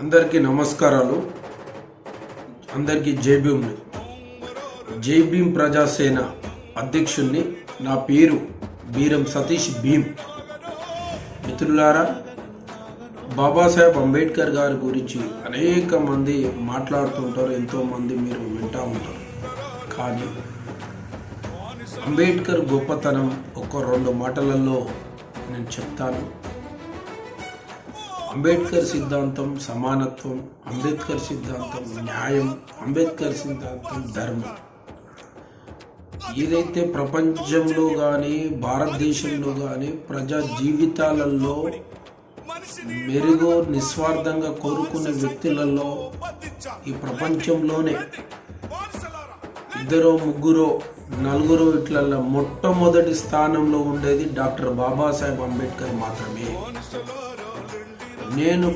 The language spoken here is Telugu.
అందరికీ నమస్కారాలు. అందరికీ జై భీమ్. భీమ్ ప్రజాసేన అధ్యక్షుణ్ణి నా పేరు బీరం సతీష్ భీమ్. మిత్రులారా బాబాసాహెబ్ అంబేద్కర్ గారి గురించి అనేక మంది మాట్లాడుతుంటారు ఎంతోమంది మీరు వింటూ ఉంటారు. కానీ అంబేద్కర్ గొప్పతనం ఒక రెండు మాటలలో నేను చెప్తాను. అంబేద్కర్ సిద్ధాంతం సమానత్వం అంబేద్కర్ సిద్ధాంతం న్యాయం అంబేద్కర్ సిద్ధాంతం ధర్మం. ఏదైతే ప్రపంచంలో కానీ భారతదేశంలో కానీ ప్రజా జీవితాలలో మెరుగు నిస్వార్థంగా కోరుకునే వ్యక్తులలో ఈ ప్రపంచంలోనే ఇద్దరో ముగ్గురో నలుగురు ఇట్లల్లో మొట్టమొదటి స్థానంలో ఉండేది డాక్టర్ బాబాసాహెబ్ అంబేద్కర్ మాత్రమే. నేను